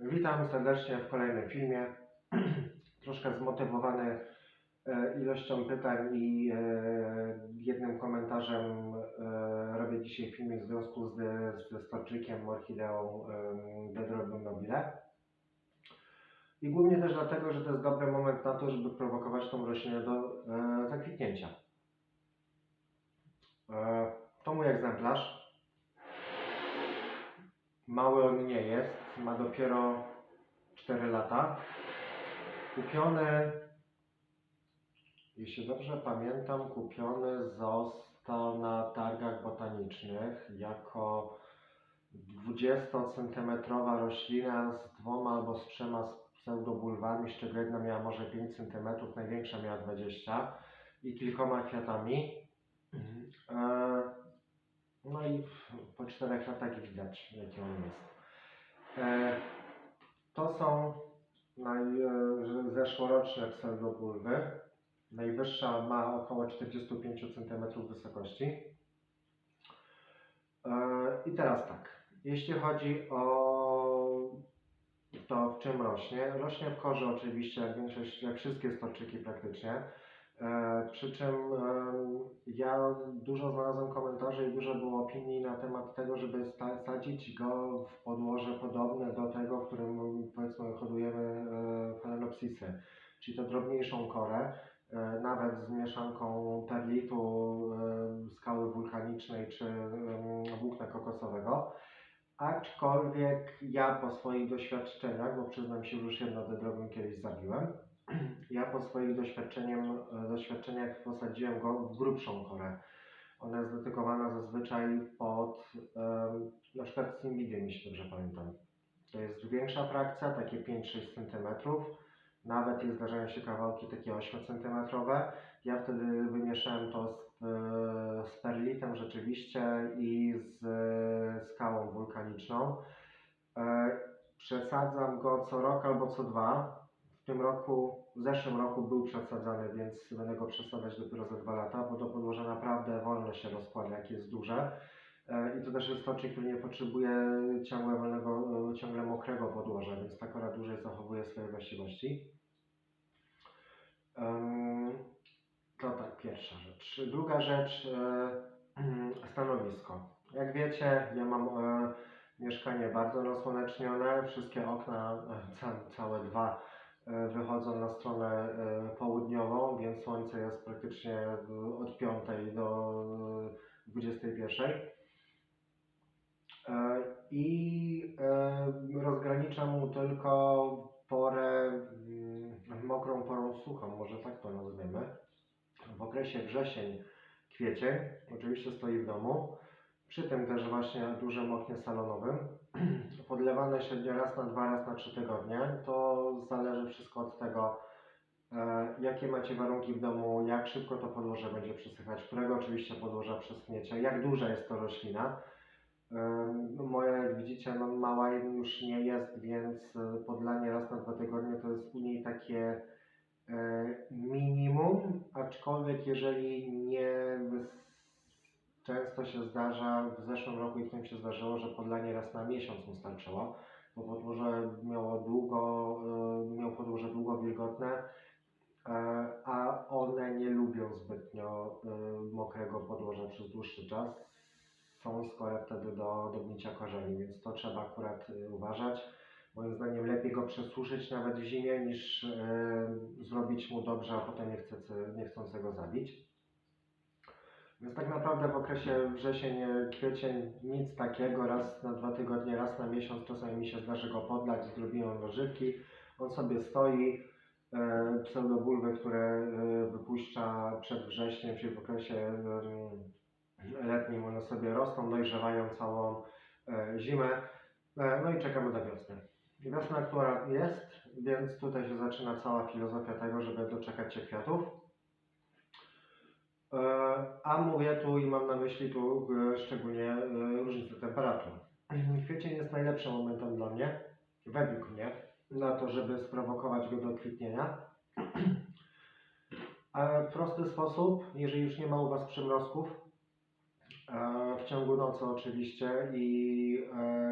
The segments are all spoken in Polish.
Witam serdecznie w kolejnym filmie. Troszkę zmotywowany e, ilością pytań i e, jednym komentarzem e, robię dzisiaj filmik w związku z, ze storczykiem, orchideą Bedrobium nobile. I głównie też dlatego, że to jest dobry moment na to, żeby prowokować tą roślinę do zakwitnięcia. To mój egzemplarz. Mały on nie jest, ma dopiero 4 lata. Kupiony, jeśli dobrze pamiętam, kupiony został na targach botanicznych jako 20 cm roślina z dwoma albo z trzema pseudobulwami, z czego jedna miała może 5 cm, największa miała 20 i kilkoma kwiatami. E, no i po czterech latach widać, jaki on jest. E, to są naj, e, zeszłoroczne pseudobulwy. Najwyższa ma około 45 cm wysokości. E, I teraz tak, jeśli chodzi o to, w czym rośnie. Rośnie w korze oczywiście, jak większość, jak wszystkie storczyki praktycznie. E, przy czym e, ja dużo znalazłem komentarzy i dużo było opinii na temat tego, żeby sadzić go w podłoże podobne do tego, w którym powiedzmy hodujemy e, phalaenopsisy, czyli to drobniejszą korę, nawet z mieszanką perlitu, skały wulkanicznej czy włókna kokosowego. Aczkolwiek ja po swoich doświadczeniach, bo przyznam się, że już jedno dendrobium kiedyś zabiłem, ja po swoich e, doświadczeniach posadziłem go w grubszą korę. Ona jest dedykowana zazwyczaj pod na przykład cymbidium, jeśli dobrze pamiętam. To jest większa frakcja, takie 5-6 cm. Nawet jest, zdarzają się kawałki takie 8 cm. Ja wtedy wymieszałem to z, e, z perlitem rzeczywiście i z e, skałą wulkaniczną. Przesadzam go co rok albo co dwa. W tym roku, w zeszłym roku był przesadzany, więc będę go przesadzać dopiero za dwa lata, bo to podłoże naprawdę wolno się rozkłada, jak jest duże. E, I to też jest stocznik, który nie potrzebuje ciągle wolnego, e, ciągle mokrego podłoża, więc ta kora dłużej zachowuje swoje właściwości. To tak, pierwsza rzecz. Druga rzecz, e, stanowisko. Jak wiecie, ja mam mieszkanie bardzo rozsłonecznione, wszystkie okna, ca, całe dwa, wychodzą na stronę e, południową, więc słońce jest praktycznie w- od 5 do e, 21. E, I e, rozgraniczam mu tylko porę mm, mokrą porą suchą, może tak to nazwiemy. W okresie wrzesień, kwiecień, oczywiście stoi w domu. Przy tym też właśnie dużym oknie salonowym. Podlewane średnio raz na dwa, raz na trzy tygodnie. To zależy wszystko od tego, e, jakie macie warunki w domu, jak szybko to podłoże będzie przesychać, którego oczywiście podłoża przeschniecie, jak duża jest to roślina. Ym, no Moja, jak widzicie, no mała już nie jest, więc y, podlanie raz na dwa tygodnie to jest u niej takie e, minimum, aczkolwiek jeżeli nie często się zdarza, w zeszłym roku i w tym się zdarzyło, że podlanie raz na miesiąc mu starczyło, bo podłoże miało długo, y, miał podłoże długo wilgotne, e, a one nie lubią zbytnio y, mokrego podłoża przez dłuższy czas są skore wtedy do, do gnicia korzeni, więc to trzeba akurat y, uważać. Moim zdaniem lepiej go przesuszyć nawet w zimie niż zrobić mu dobrze, a potem nie, chcący, nie chcący go zabić. Więc tak naprawdę w okresie wrzesień, kwiecień nic takiego, raz na dwa tygodnie, raz na miesiąc czasami mi się zdarzy go podlać, zrobiłem dożywki. On sobie stoi, e, pseudobulwy, które e, wypuszcza przed wrześniem, czyli w okresie em, letnim one sobie rosną, dojrzewają całą e, zimę, e, no i czekamy do wiosny. Wiosna, która jest, więc tutaj się zaczyna cała filozofia tego, żeby doczekać się kwiatów. E, a mówię tu i mam na myśli tu e, szczególnie e, różnicę temperatur. Kwiecień jest najlepszym momentem dla mnie, według mnie, na to, żeby sprowokować go do kwitnienia. W prosty sposób, jeżeli już nie ma u Was przymrozków, w ciągu nocy oczywiście i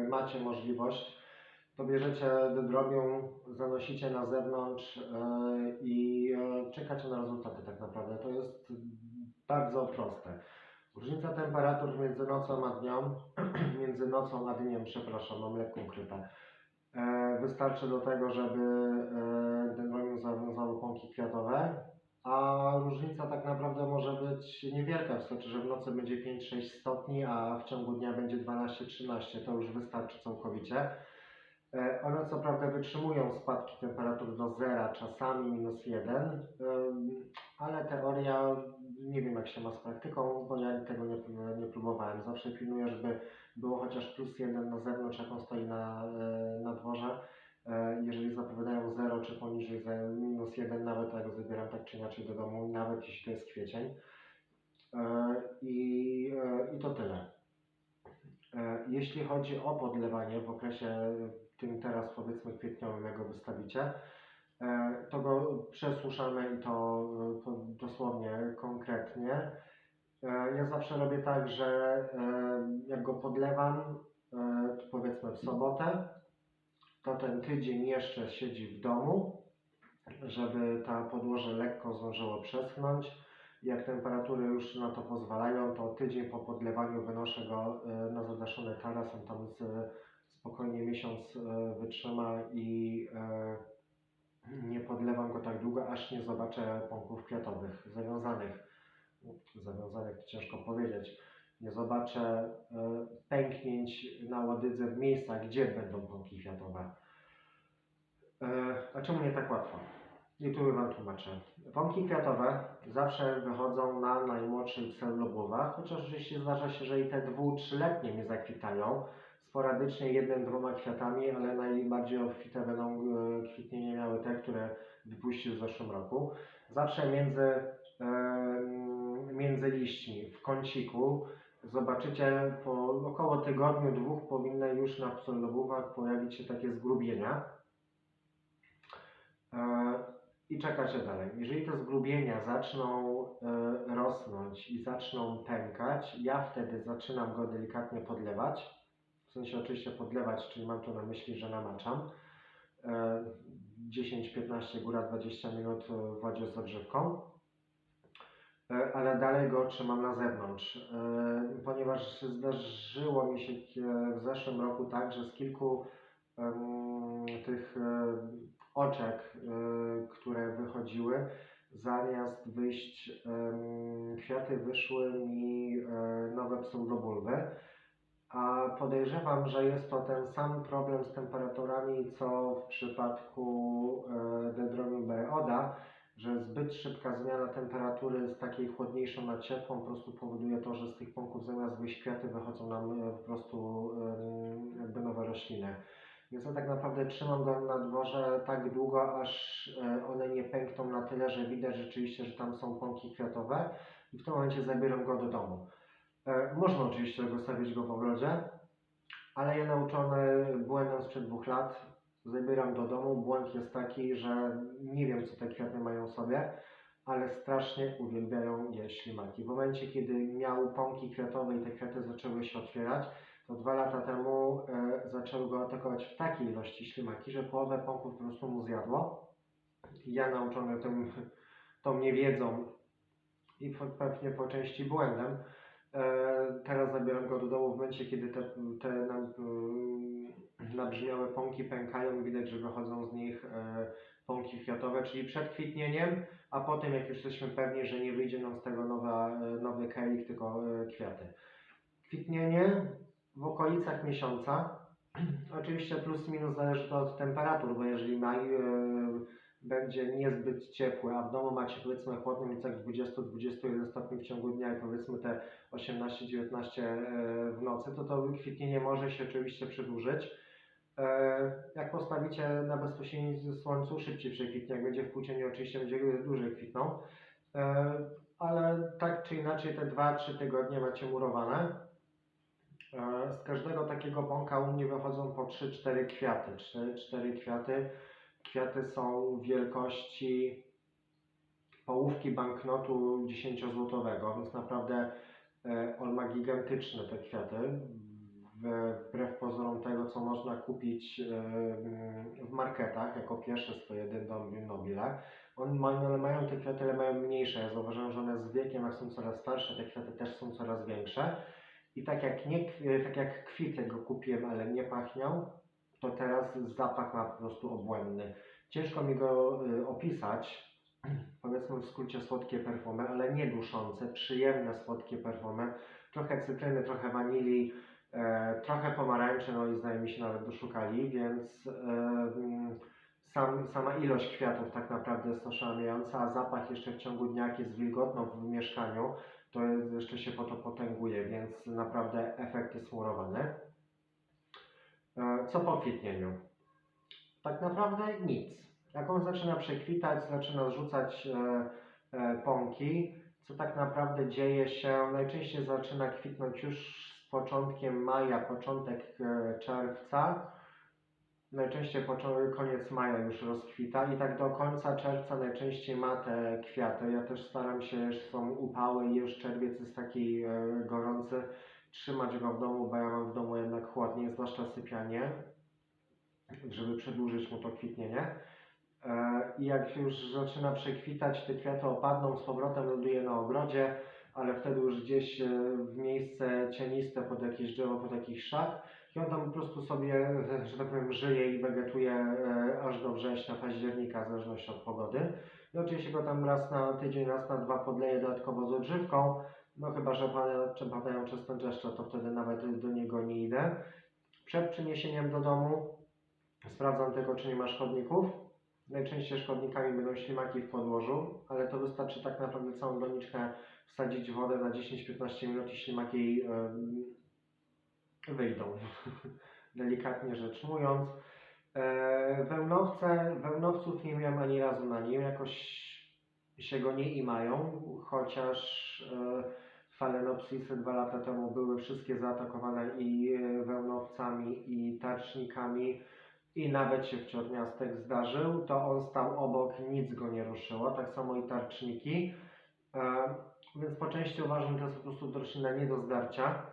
macie możliwość to bierzecie dendrobium, zanosicie na zewnątrz i czekacie na rezultaty tak naprawdę. To jest bardzo proste. Różnica temperatur między nocą a dnią, między nocą a dniem, przepraszam, mam lekką krypę, e, wystarczy do tego, żeby e, dendrobium zawiązało kwiatowe, a różnica tak naprawdę może być niewielka, wystarczy, że w nocy będzie 5-6 stopni, a w ciągu dnia będzie 12-13, to już wystarczy całkowicie. E, One co prawda wytrzymują spadki temperatur do zera, czasami minus 1, ym, ale teoria nie wiem jak się ma z praktyką, bo ja tego nie, nie próbowałem. Zawsze pilnuję, żeby było chociaż plus 1 na zewnątrz, jak on stoi na, e, na dworze. E, Jeżeli zapowiadają 0 czy poniżej minus 1 nawet, to ja go zabieram tak czy inaczej do domu, nawet jeśli to jest kwiecień. I, i to tyle. E, Jeśli chodzi o podlewanie w okresie tym teraz powiedzmy kwietniowym, jak go wystawicie, e, to go przesuszamy i to e, to dosłownie konkretnie. E, Ja zawsze robię tak, że e, jak go podlewam, e, powiedzmy w sobotę, to ten tydzień jeszcze siedzi w domu, żeby ta podłoże lekko zdążyło przeschnąć. Jak temperatury już na to pozwalają, to tydzień po podlewaniu wynoszę go e, na zadaszony taras, on tam z, spokojnie miesiąc e, wytrzyma i e, nie podlewam go tak długo, aż nie zobaczę pąków kwiatowych zawiązanych. Zawiązanych to ciężko powiedzieć. Nie zobaczę pęknięć na łodydze w miejscach, gdzie będą pąki kwiatowe. A czemu nie tak łatwo? Tu Wam tłumaczę. Pąki kwiatowe zawsze wychodzą na najmłodszych cellulobówach, chociaż oczywiście zdarza się, że i te dwu, trzyletnie nie zakwitają. Sporadycznie jednym, dwoma kwiatami, ale najbardziej obfite będą e, kwitnienie miały te, które wypuścił w zeszłym roku. Zawsze między, em, między liśćmi, w kąciku, zobaczycie po około tygodniu, dwóch powinny już na cellulobówach pojawić się takie zgrubienia. I czekacie dalej. Jeżeli te zgrubienia zaczną e, rosnąć i zaczną pękać, ja wtedy zaczynam go delikatnie podlewać. W sensie oczywiście podlewać, czyli mam tu na myśli, że namaczam. E, 10-15, góra 20 minut w wodzie z odżywką. E, ale dalej go trzymam na zewnątrz, ponieważ zdarzyło mi się w zeszłym roku tak, że z kilku tych oczek, y, które wychodziły, zamiast wyjść kwiaty, wyszły mi e, nowe pseudobulwy. A podejrzewam, że jest to ten sam problem z temperaturami, co w przypadku e, Dendrobium bereoda, że zbyt szybka zmiana temperatury z takiej chłodniejszą na ciepłą po prostu powoduje to, że z tych pąków zamiast wyjść kwiaty wychodzą nam e, po prostu jakby nowe rośliny. Więc ja tak naprawdę trzymam go na dworze tak długo, aż e, one nie pękną na tyle, że widać rzeczywiście, że tam są pąki kwiatowe i w tym momencie zabieram go do domu. E, Można oczywiście zostawić go w ogrodzie, ale ja nauczony błędem sprzed dwóch lat zabieram do domu. Błąd jest taki, że nie wiem co te kwiaty mają sobie, ale strasznie uwielbiają je ślimaki. W momencie, kiedy miał pąki kwiatowe i te kwiaty zaczęły się otwierać, to dwa lata temu e, zaczęły go atakować w takiej ilości ślimaki, że połowę pąków po prostu mu zjadło. Ja nauczony tym, tą niewiedzą i po- pewnie po części błędem, e, teraz zabieram go do domu w momencie, kiedy te, te nam, mm, nabrzmiałe pąki pękają i widać, że wychodzą z nich e, pąki kwiatowe, czyli przed kwitnieniem, a potem jak już jesteśmy pewni, że nie wyjdzie nam z tego nowa, nowy kelik, tylko kwiaty. Kwitnienie w okolicach miesiąca. Oczywiście plus minus zależy to od temperatur, bo jeżeli maj e, będzie niezbyt ciepły, a w domu macie powiedzmy chłodny jak 20-21 stopni w ciągu dnia i powiedzmy te 18-19 e, w nocy, to to kwitnienie może się oczywiście przedłużyć. E, Jak postawicie na bezpośrednim słońcu, szybciej przekwitnie. Jak będzie w półcieniu, oczywiście będzie dłużej kwitną. E, Ale tak czy inaczej te 2-3 tygodnie macie murowane. E, Z każdego takiego bąka u mnie wychodzą po 3-4 kwiaty. 3-4 kwiaty. Kwiaty są wielkości połówki banknotu 10-złotowego, więc naprawdę e, on ma gigantyczne te kwiaty. wbrew pozorom tego, co można kupić e, w marketach jako pierwsze swoje dendrobium nobile. One mają te kwiaty, ale mają mniejsze. Ja zauważyłem, że one z wiekiem, jak są coraz starsze, te kwiaty też są coraz większe. I tak jak, nie, kwi- tak jak kwitek go kupiłem, ale nie pachniał, to teraz zapach ma po prostu obłędny. Ciężko mi go y, opisać, powiedzmy w skrócie słodkie perfumy, ale nie duszące, przyjemne słodkie perfumy. Trochę cytryny, trochę wanilii, e, trochę pomarańczy, no i znajomi się nawet doszukali, więc e, sam, sama ilość kwiatów tak naprawdę jest oszałamiająca, a zapach jeszcze w ciągu dnia, jak jest wilgotno w mieszkaniu, to jest, jeszcze się po to potęguje, więc naprawdę efekt jest murowany. E, Co po kwitnieniu? Tak naprawdę nic. Jak on zaczyna przekwitać, zaczyna zrzucać e, e, pąki, co tak naprawdę dzieje się, najczęściej zaczyna kwitnąć już z początkiem maja, początek czerwca. Najczęściej począ- koniec maja już rozkwita i tak do końca czerwca najczęściej ma te kwiaty. Ja też staram się, że są upały i już czerwiec jest taki e, gorący, trzymać go w domu, bo ja mam w domu jednak chłodnie, zwłaszcza sypianie, żeby przedłużyć mu to kwitnienie. E, I jak już zaczyna przekwitać, te kwiaty opadną, z powrotem ląduje na ogrodzie, ale wtedy już gdzieś e, w miejsce cieniste pod jakieś drzewo, pod jakiś szat. I on tam po prostu sobie, e, że tak powiem, żyje i wegetuje e, aż do września, października, w zależności od pogody. I oczywiście go tam raz na tydzień, raz na dwa podleję dodatkowo z odżywką. No chyba, że padają często deszcze, to wtedy nawet do niego nie idę. Przed przyniesieniem do domu sprawdzam tylko, czy nie ma szkodników. Najczęściej szkodnikami będą ślimaki w podłożu, ale to wystarczy tak naprawdę całą doniczkę wsadzić w wodę na 10-15 minut i ślimaki wyjdą. Delikatnie rzecz mówiąc. E, wełnowce, wełnowców nie miałem ani razu na nim, jakoś się go nie imają, chociaż e, falenopsisy dwa lata temu były wszystkie zaatakowane i e, wełnowcami, i tarcznikami, i nawet się wciorniastek zdarzył, to on stał obok, nic go nie ruszyło, tak samo i tarczniki. E, więc po części uważam, że to jest po prostu roślina nie do zdarcia.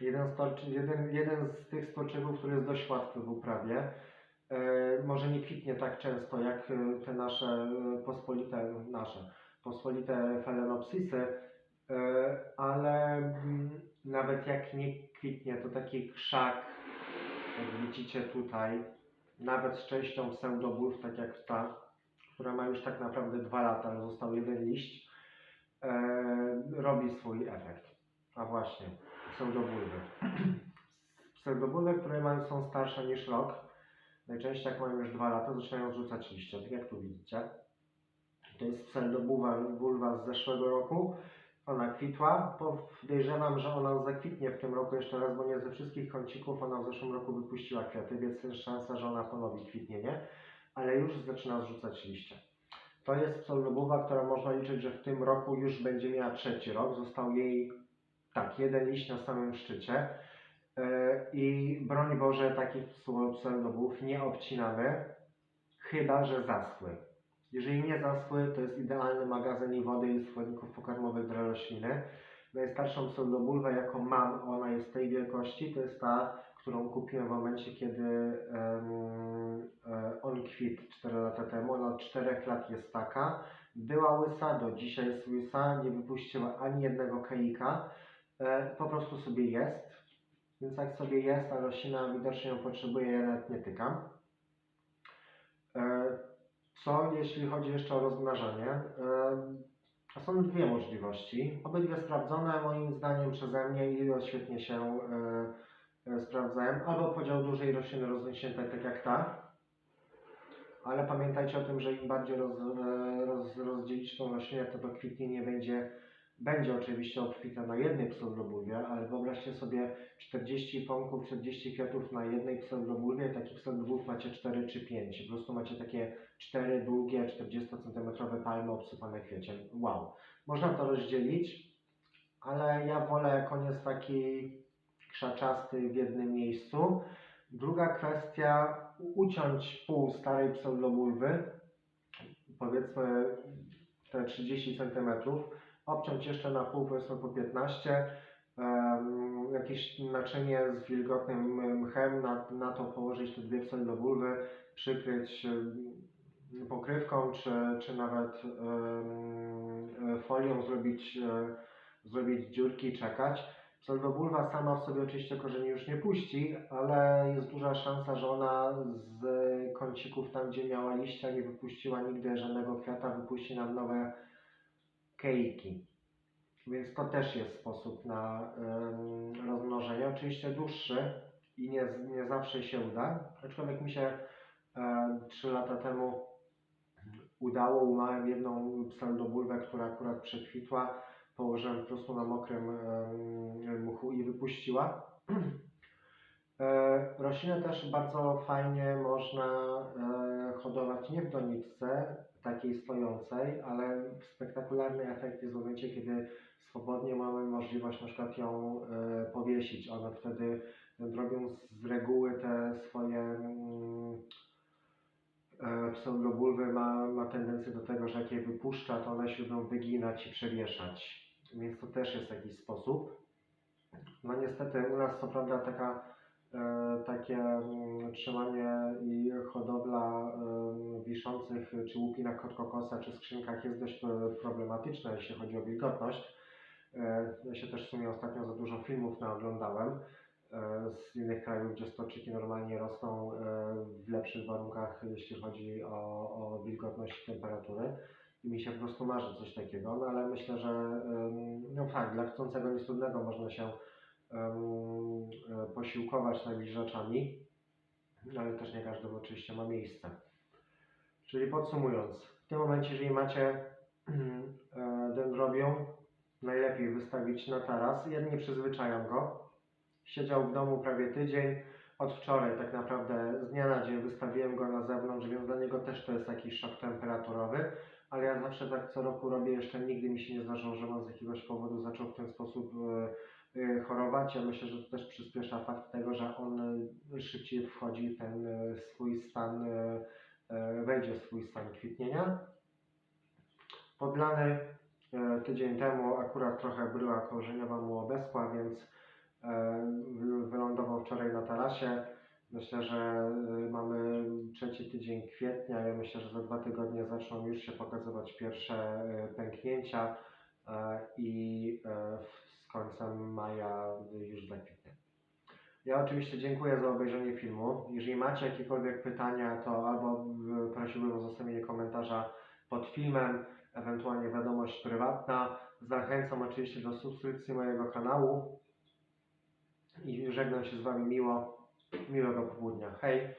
Jeden z, torczy, jeden, jeden z tych storczyków, który jest dość łatwy w uprawie. E, może nie kwitnie tak często jak e, te nasze e, pospolite, nasze pospolite falenopsisy, e, ale mm, nawet jak nie kwitnie, to taki krzak, widzicie tutaj, nawet z częścią pseudobulw, tak jak ta, która ma już tak naprawdę dwa lata, został jeden liść, e, robi swój efekt. A właśnie, pseudobulwy. Pseudobulwy, które mają, są starsze niż rok, najczęściej jak mają już dwa lata, zaczynają rzucać liście, tak jak tu widzicie. To jest pseudobulwa bulwa z zeszłego roku. Ona kwitła. Podejrzewam, że ona zakwitnie w tym roku jeszcze raz, bo nie ze wszystkich kącików ona w zeszłym roku wypuściła kwiaty, więc jest szansa, że ona ponowi kwitnienie, ale już zaczyna zrzucać liście. To jest pseudobulwa, która można liczyć, że w tym roku już będzie miała trzeci rok. Został jej tak, jeden liść na samym szczycie. E, I broń Boże, takich pseudobulw nie obcinamy, chyba że zaschły. Jeżeli nie zaschły, to jest idealny magazyn i wody i składników pokarmowych dla rośliny. Najstarszą pseudobulwę, jaką mam, ona jest tej wielkości, to jest ta, którą kupiłem w momencie, kiedy e, on kwitł 4 lata temu. Ona od 4 lat jest taka. Była łysa, do dzisiaj jest łysa, nie wypuściła ani jednego keika. E, po prostu sobie jest. Więc jak sobie jest, a roślina widocznie ją potrzebuje, ja nawet nie tykam. E, co jeśli chodzi jeszcze o rozmnażanie? E, Są dwie możliwości. Obydwie sprawdzone moim zdaniem przeze mnie i świetnie się e, e, sprawdzają. Albo podział dużej rośliny rozrośniętej, tak jak ta. Ale pamiętajcie o tym, że im bardziej roz, e, roz, rozdzielić tą roślinę, to to kwitnienie będzie, będzie oczywiście obfite na jednej pseudobulwie, ale wyobraźcie sobie 40 pąków, 40 kwiatów na jednej pseudobulwie, takich pseudobulw macie 4 czy 5. Po prostu macie takie cztery długie, 40 cm palmy obsypane kwieciem. Wow. Można to rozdzielić, ale ja wolę, jest taki krzaczasty w jednym miejscu. Druga kwestia, uciąć pół starej pseudobulwy, powiedzmy te 30 cm, obciąć jeszcze na pół, powiedzmy po 15 em, jakieś naczynie z wilgotnym mchem, na, na to położyć te dwie pseudowulwy, przykryć pokrywką, czy, czy nawet folią zrobić, e, zrobić dziurki i czekać. Pseudowulwa sama w sobie oczywiście korzeni już nie puści, ale jest duża szansa, że ona z kącików tam, gdzie miała liścia, nie wypuściła nigdy żadnego kwiata, wypuści nam nowe kejki. Więc to też jest sposób na rozmnożenie. Oczywiście dłuższy i nie, nie zawsze się uda. Aczkolwiek mi się e, 3 lata temu udało. Umałem jedną pseudobulwę, która akurat przekwitła. Położyłem po prostu na mokrym em, muchu i wypuściła. E, Roślinę też bardzo fajnie można e, hodować nie w doniczce takiej stojącej, ale spektakularny efekt jest w momencie, kiedy swobodnie mamy możliwość na przykład ją e, powiesić. One wtedy robią z reguły te swoje e, pseudobulwy ma, ma tendencję do tego, że jak je wypuszcza, to one się lubią wyginać i przewieszać. Więc to też jest jakiś sposób. No niestety u nas co prawda taka, e, takie mm, trzymanie i hodowla e, wiszących czy łupinach kot kokosa czy skrzynkach jest dość e, problematyczna, jeśli chodzi o wilgotność. E, ja się też w sumie ostatnio za dużo filmów naoglądałem e, z innych krajów, gdzie stoczyki normalnie rosną e, w lepszych warunkach, jeśli chodzi o, o wilgotność i temperatury. I mi się po prostu marzy coś takiego, no ale myślę, że no tak, dla chcącego nic trudnego można się e, posiłkować nawilżaczami, no ale też nie każdy oczywiście ma miejsce. Czyli podsumując, w tym momencie, jeżeli macie e, dendrobium, najlepiej wystawić na taras. Ja nie przyzwyczajam go. Siedział w domu prawie tydzień. Od wczoraj tak naprawdę z dnia na dzień wystawiłem go na zewnątrz, więc dla niego też to jest jakiś szok temperaturowy. Ale ja zawsze tak co roku robię, jeszcze nigdy mi się nie zdarzyło, że on z jakiegoś powodu zaczął w ten sposób e, e, chorować. Ja myślę, że to też przyspiesza fakt tego, że on e, szybciej wchodzi ten e, swój stan, wejdzie w swój stan kwitnienia. Podlany tydzień temu akurat trochę bryła korzeniowa mu obeschła, więc wy- wylądował wczoraj na tarasie. Myślę, że mamy trzeci tydzień kwietnia. Ja myślę, że za dwa tygodnie zaczną już się pokazywać pierwsze pęknięcia i końcem maja już zakwitnie. Ja oczywiście dziękuję za obejrzenie filmu. Jeżeli macie jakiekolwiek pytania, to albo prosiłbym o zostawienie komentarza pod filmem, ewentualnie wiadomość prywatna. Zachęcam oczywiście do subskrypcji mojego kanału i żegnam się z Wami miło. Miłego popołudnia. Hej!